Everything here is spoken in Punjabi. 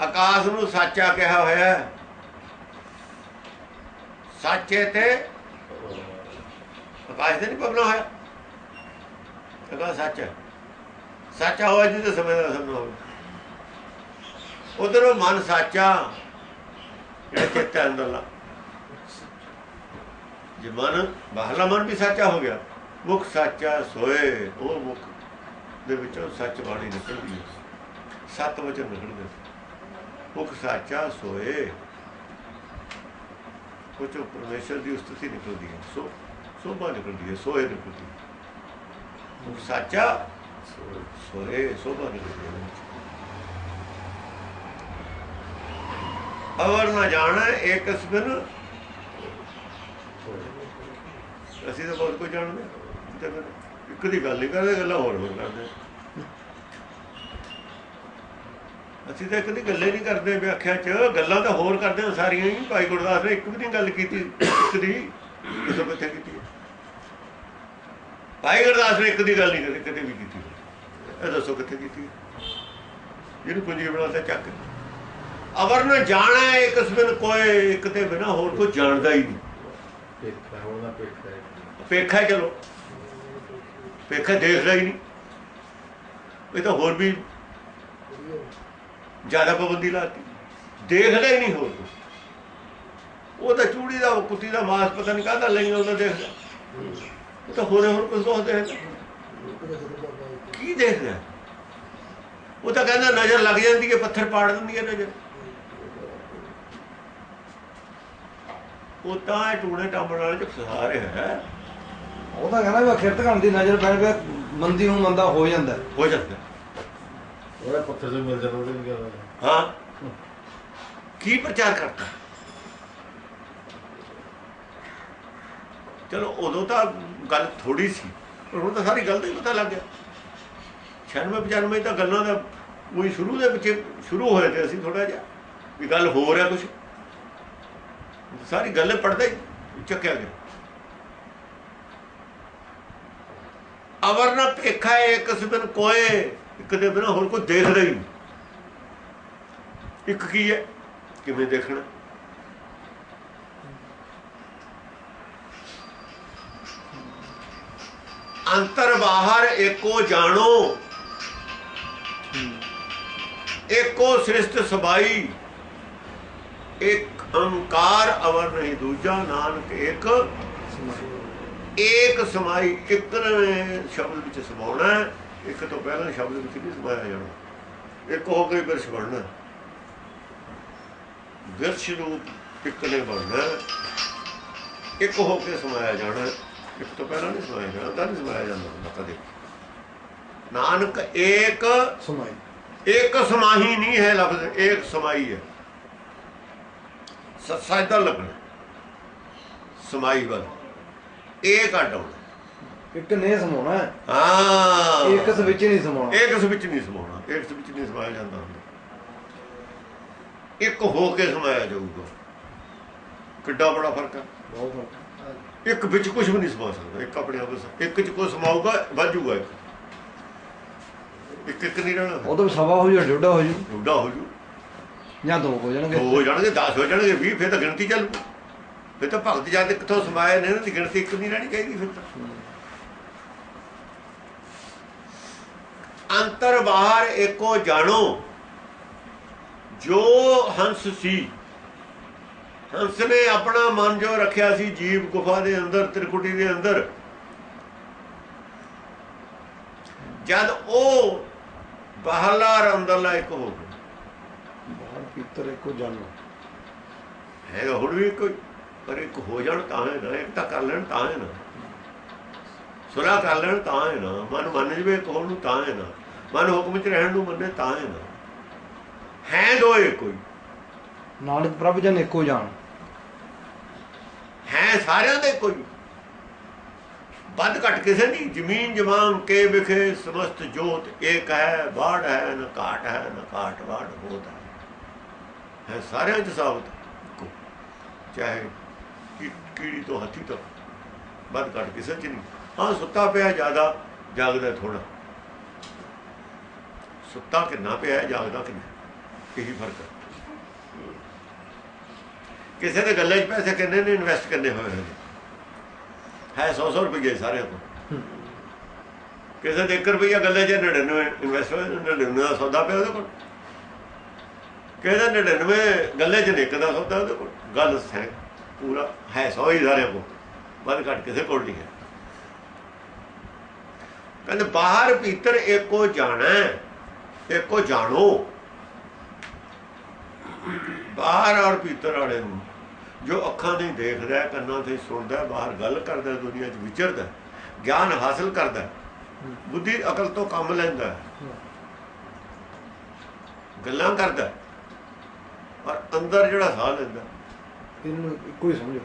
ਆਕਾਸ਼ ਨੂੰ ਸੱਚਾ ਕਿਹਾ ਹੋਇਆ ਹੈ। ਸੱਚੇ ਤੇ ਆਕਾਸ਼ ਤੇ ਨਹੀਂ ਪਵਨਾ ਹੋਇਆ। ਆਕਾਸ਼ ਸੱਚ ਸੱਚਾ ਹੋਇਆ ਜਿਹਦੇ ਸਮੇਂ ਦਾ ਹੋਵੇ। ਉਧਰੋਂ ਮਨ ਸੱਚਾ, ਜਿਹੜਾ ਚਿੱਤ ਅੰਦਰਲਾ। ਜੇ ਮਨ, ਬਾਹਰਲਾ ਮਨ ਵੀ ਸੱਚਾ ਹੋ ਗਿਆ, ਮੁਖ ਸੱਚਾ ਸੋਏ, ਉਹ ਮੁਖ ਦੇ ਵਿੱਚੋਂ ਸੱਚ ਬਾਣੀ ਨਿਕਲਦੀ ਹੈ। ਸਤ ਵਚਨ ਨਿਕਲਦੇ ਮੁਖ ਸਾਚਾ ਸੋਏ। ਉਹ ਪਰਮੇਸ਼ਰ ਦੀ ਉਸਤਤੀ ਨਿਕਲਦੀ ਹੈ। ਸੋ, ਸੋਭਾ ਨਿਕਲਦੀ ਹੈ ਸੋਏ ਨਿਕਲਦੀ ਹੈ। ਮੁਖ ਸੱਚਾ ਸੋਏ ਸੋਭਾ ਨਿਕਲਦੀ ਹੈ। ਅਵਰ ਨਾ ਜਾਣਾ ਇੱਕ ਸਬਨ ਅਸੀਂ ਤਾਂ ਬਹੁਤ ਕੁਝ ਜਾਣਦੇ ਇੱਕ ਦੀ ਗੱਲ ਨਹੀਂ ਕਰਦੇ, ਗੱਲਾਂ ਹੋਰ ਹੋਰ ਕਰਦੇ ਅਸੀਂ ਤਾਂ ਇੱਕ ਦੀ ਗੱਲੇ ਨਹੀਂ ਕਰਦੇ ਵਿਆਖਿਆ 'ਚ ਗੱਲਾਂ ਤਾਂ ਹੋਰ ਕਰਦੇ ਹਾਂ ਸਾਰੀਆਂ ਹੀ। ਭਾਈ ਗੁਰਦਾਸ ਨੇ ਇੱਕ ਵੀ ਨਹੀਂ ਗੱਲ ਕੀਤੀ ਇੱਕ ਦੀ ਦੱਸੋ ਕਿੱਥੇ ਕੀਤੀ। ਭਾਈ ਗੁਰਦਾਸ ਨੇ ਇੱਕ ਦੀ ਗੱਲ ਨਹੀਂ ਕਦੇ ਕਦੇ ਵੀ ਕੀਤੀ। ਇਹ ਦੱਸੋ ਕਿੱਥੇ ਕੀਤੀ। ਜਿਹਨੂੰ ਪੁੰਜੀ ਬਣਾਉਂਦਾ ਚੱਕ ਅਵਰ ਨ ਜਾਣਾ ਇੱਕ ਸਬਨ ਕੋਏ ਇੱਕ ਤੇ ਬਿਨਾ ਹੋਰ ਕੋਈ ਜਾਣਦਾ ਹੀ ਨਹੀਂ। ਪੇਖਾ ਚਲੋ। ਪੇਖਾ ਦੇਖਦਾ ਹੀ ਨਹੀਂ। ਇਹ ਤਾਂ ਹੋਰ ਵੀ ਜ਼ਿਆਦਾ ਪਾਬੰਦੀ ਲਾਤੀ। ਦੇਖਦਾ ਹੀ ਨਹੀਂ ਹੋਰ। ਉਹ ਤਾਂ ਚੂੜੀ ਦਾ ਕੁੱਤੀ ਦਾ ਮਾਸ ਪਤਾ ਨਹੀਂ ਕਾਹਦਾ ਲਈ ਉਹਦਾ ਦੇਖਦਾ। ਉਹ ਤਾਂ ਹੋਰੇ ਹੋਰ ਕੁਝ ਬਹੁਤ ਦੇਖਦਾ। ਕੀ ਦੇਖਦਾ? ਉਹ ਤਾਂ ਕਹਿੰਦਾ ਨਜ਼ਰ ਲੱਗ ਜਾਂਦੀ ਹੈ ਪੱਥਰ ਪਾੜ ਦਿੰਦੀ ਹੈ ਨਜ਼ਰ। ਉਹ ਤਾਂ ਇਹ ਟੂਣੇ ਟਾਂਬਣ ਵਾਲੇ ਚ ਫਸਾ ਰਿਹਾ ਹੈ। ਉਹ ਤਾਂ ਕਹਿੰਦਾ ਵੀ ਅਖਿਰਤ ਘਣ ਦੀ ਨਜ਼ਰ ਪੈਣ ਪਿਆ ਮੰਦੀ ਨੂੰ ਮੰਦਾ ਹੋ ਜਾਂਦਾ। ਹੋ ਜਾਂਦਾ। ਉਹਦਾ ਪੱਥਰ ਤੋਂ ਮਿਲ ਜਾਂਦਾ ਉਹਦੇ ਗੱਲ ਹਾਂ। ਕੀ ਪ੍ਰਚਾਰ ਕਰਤਾ? ਚਲੋ ਉਦੋਂ ਤਾਂ ਗੱਲ ਥੋੜੀ ਸੀ ਪਰ ਹੁਣ ਤਾਂ ਸਾਰੀ ਗੱਲ ਦਾ ਹੀ ਪਤਾ ਲੱਗ ਗਿਆ। 96 95 ਤਾਂ ਗੱਲਾਂ ਦਾ ਉਹੀ ਸ਼ੁਰੂ ਦੇ ਵਿੱਚ ਸ਼ੁਰੂ ਹੋਏ ਤੇ ਅਸੀਂ ਥੋੜਾ ਜਿਹਾ ਵੀ ਗੱਲ ਹੋ ਰਿਹਾ ਕੁਝ ਸਾਰੀ ਗੱਲ ਪੜਦਾ ਹੀ ਚੱਕਿਆ ਗਿਆ। ਅਵਰ ਨਾ ਭੇਖਾ ਇੱਕ ਸਬਨ ਕੋਏ। ਇੱਕ ਦੇ ਬਿਨਾ ਹੋਰ ਕੋਈ ਦੇਖਦਾ ਹੀ ਇੱਕ ਕੀ ਹੈ? ਕਿਵੇਂ ਦੇਖਣਾ? ਅੰਤਰ ਬਾਹਰ ਏਕੋ ਜਾਣੋ। ਏਕੋ ਸ੍ਰਿਸ਼ਟ ਸਬਾਈ। ਇੱਕ ਅੰਕਾਰ ਅਵਰ ਨਹੀਂ, ਦੂਜਾ ਨਾਨਕ ਇੱਕ ਏਕ ਸਮਾਈ, ਇੱਕ ਨੇ ਸ਼ਬਦ ਵਿੱਚ ਸਮਾਉਣਾ ਇੱਕ ਤੋਂ ਪਹਿਲਾਂ ਸ਼ਬਦ ਵਿੱਚ ਨਹੀਂ ਸਮਾਇਆ ਜਾਣਾ ਇੱਕ ਹੋ ਕੇ ਬਿਰਸ਼ ਬਣਨਾ ਬਿਰਸ਼ ਰੂਪ ਇੱਕ ਨੇ ਬਣਨਾ ਇੱਕ ਹੋ ਕੇ ਸਮਾਇਆ ਜਾਣਾ। ਇੱਕ ਤੋਂ ਪਹਿਲਾਂ ਨਹੀਂ ਸਮਾਇਆ ਜਾਣਾ ਤਾਂ ਨਹੀਂ ਸਮਾਇਆ ਜਾਂਦਾ ਹੁੰਦਾ ਕਦੇ। ਨਾਨਕ ਏਕ ਸਮਾਈ ਇੱਕ ਸਮਾਹੀ ਨਹੀਂ ਹੈ ਲਫ਼ਜ਼ ਇੱਕ ਸਮਾਈ ਹੈ। ਸੱਸਾ ਇਦਾਂ ਲੱਗਣਾ। ਸਮਾਈ ਵੱਲ। ਇਹ ਕੱਢ ਆਉਣਾ ਇੱਕ ਨੇ ਸਮਾਉਣਾ ਹੈ। ਹਾਂ। ਇੱਕ ਇਸ ਵਿੱਚ ਨਹੀਂ ਸਮਾਉਣਾ। ਇੱਕ ਇਸ ਵਿੱਚ ਨਹੀਂ ਸਮਾਉਣਾ। ਇੱਕ ਇਸ ਵਿੱਚ ਨਹੀਂ ਸਮਾਇਆ ਜਾਂਦਾ ਹੁੰਦਾ। ਇੱਕ ਹੋ ਕੇ ਸਮਾਇਆ ਜਾਊਗਾ। ਕਿੱਡਾ ਬੜਾ ਫ਼ਰਕ ਹੈ ਬਹੁਤ ਫ਼ਰਕ ਇੱਕ ਵਿੱਚ ਕੁਝ ਵੀ ਨਹੀਂ ਸਮਾ ਸਕਦਾ। ਇੱਕ ਆਪਣੇ ਆਪ ਇੱਕ ਚ ਕੋਈ ਸਮਾਊਗਾ ਵੱਜੂਗਾ ਇੱਕ। ਇੱਕ ਇੱਕ ਨਹੀਂ ਰਹਿਣਾ। ਉਹ ਤਾਂ ਸਵਾ ਹੋ ਜੂ ਡੋਡਾ ਹੋ ਜੂ ਰੁੱਡਾ ਹੋ ਜੂ ਜਾਂ ਦੋ ਹੋ ਜਾਣਗੇ। ਦੋ ਹੋ ਜਾਣਗੇ 10 ਹੋ ਜਾਣਗੇ 20 ਫਿਰ ਤਾਂ ਗਿਣਤੀ ਚੱਲੂ। ਫਿਰ ਤਾਂ ਭਗਤ ਜਾਂਦੇ ਕਿੱਥੋਂ ਸਮਾਏ ਨੇ ਇਹਨਾਂ ਦੀ ਗਿਣਤੀ ਇੱਕ ਨਹੀਂ ਰਹਿਣੀ ਚਾਹੀਦੀ ਫਿਰ ਤਾਂ। ਅੰਤਰ ਬਾਹਰ ਏਕੋ ਜਾਣੋ। ਜੋ ਹੰਸ ਸੀ ਹੰਸ ਨੇ ਆਪਣਾ ਮਨ ਜੋ ਰੱਖਿਆ ਸੀ ਜੀਵ ਗੁਫਾ ਦੇ ਅੰਦਰ ਤ੍ਰਿਕੁਟੀ ਦੇ ਅੰਦਰ ਜਦ ਉਹ ਬਾਹਰਲਾ ਔਰ ਅੰਦਰਲਾ ਇੱਕ ਹੋ ਗਿਆ। ਬਾਹਰ ਭੀਤਰ ਇੱਕੋ ਜਾਨੋ ਹੈਗਾ ਹੁਣ ਵੀ ਕੋਈ ਪਰ ਇੱਕ ਹੋ ਜਾਣ ਤਾਂ ਹੈ ਨਾ ਇੱਕ ਤਾਂ ਕਰ ਲੈਣ ਤਾਂ ਹੈ ਨਾ। ਸੁਲਾ ਕਰ ਲੈਣ ਤਾਂ ਹੈ ਨਾ। ਮਨ ਮੰਨ ਜਵੇ ਹੋਣ ਨੂੰ ਤਾਂ ਹੈ ਨਾ। ਮਨ ਹੁਕਮ ਚ ਰਹਿਣ ਨੂੰ ਮੰਨੇ ਤਾਂ ਹੈ ਨਾ। ਹੈ ਦੋਏ ਕੋਈ ਨਾਨਕ ਪ੍ਰਭ ਜਨ ਇੱਕੋ ਜਾਣ। ਹੈ ਸਾਰਿਆਂ ਦੇ ਕੋਈ ਵੱਧ ਘਟ ਕਿਸੇ ਨਹੀਂ। ਜ਼ਮੀਨ ਜਮਾਨ ਕੇ ਵਿਖੇ ਸਮਸਤ ਜੋਤ ਇੱਕ ਹੈ ਬਾੜ ਹੈ ਨਾ ਘਾਟ ਹੈ ਨਾ ਘਾਟ ਬਾੜ ਹੋਤ ਹੈ। ਹੈ ਸਾਰਿਆਂ ਚ ਸਾਬਤ। ਚਾਹੇ ਕੀ- ਕੀੜੀ ਤੋਂ ਹਾਥੀ ਤੱਕ। ਵੱਧ ਘਟ ਕਿਸੇ ਚ ਨਹੀਂ। ਹਾਂ, ਸੁੱਤਾ ਪਿਆ ਜ਼ਿਆਦਾ, ਜਾਗਦਾ ਥੋੜਾ ਸੁੱਤਾ ਕਿੰਨਾ ਪਿਆ, ਜਾਗਦਾ ਕਿੰਨਾ? ਇਹੀ ਫ਼ਰਕ ਹੈ ਕਿਸੇ ਦੇ ਗੱਲੇ 'ਚ ਪੈਸੇ ਕਿੰਨੇ ਨੇ ਇਨਵੈਸਟ ਕਰਨੇ ਹੋਏ ਨੇ? ਹੈ 100 100 ਰੁਪਏ ਸਾਰਿਆਂ ਤੋਂ ਕਿਸੇ ਦੇ 1 ਰੁਪਿਆ ਗੱਲੇ 'ਚ 99 ਇਨਵੈਸਟ ਹੋਏ 99 ਦਾ ਸੌਦਾ ਪਿਆ ਉਹਦੇ ਕੋਲ। ਕਿਸੇ ਦੇ 99 ਗੱਲੇ 'ਚ ਨਿੱਕ ਦਾ ਸੌਦਾ ਉਹਦੇ ਕੋਲ। ਗੱਲ ਹੈ ਪੂਰਾ ਹੈ 100 ਹੀ ਸਾਰਿਆਂ ਕੋਲ। ਵੱਧ ਘੱਟ ਕਿਸੇ ਕੋਲ ਨਹੀਂ ਹੈ। ਕਹਿੰਦੇ ਬਾਹਰ ਭੀਤਰ ਇੱਕੋ ਜਾਣਾ ਹੈ, ਜਾਣੋ। ਬਾਹਰ ਔਰ ਭੀਤਰ ਵਾਲੇ ਨੂੰ ਜੋ ਅੱਖਾਂ ਨਹੀਂ ਦੇਖਦਾ ਕੰਨਾਂ ਤੇ ਸੁਣਦਾ ਬਾਹਰ ਗੱਲ ਕਰਦਾ ਦੁਨੀਆ 'ਚ ਵਿਚਰਦਾ ਗਿਆਨ ਹਾਸਲ ਕਰਦਾ ਬੁੱਧੀ ਅਕਲ ਤੋਂ ਕੰਮ ਲੈਂਦਾ ਗੱਲਾਂ ਕਰਦਾ ਪਰ ਅੰਦਰ ਜਿਹੜਾ ਸਾਹ ਲੈਂਦਾ। ਇਹਨੂੰ ਇੱਕੋ ਹੀ ਸਮਝੋ।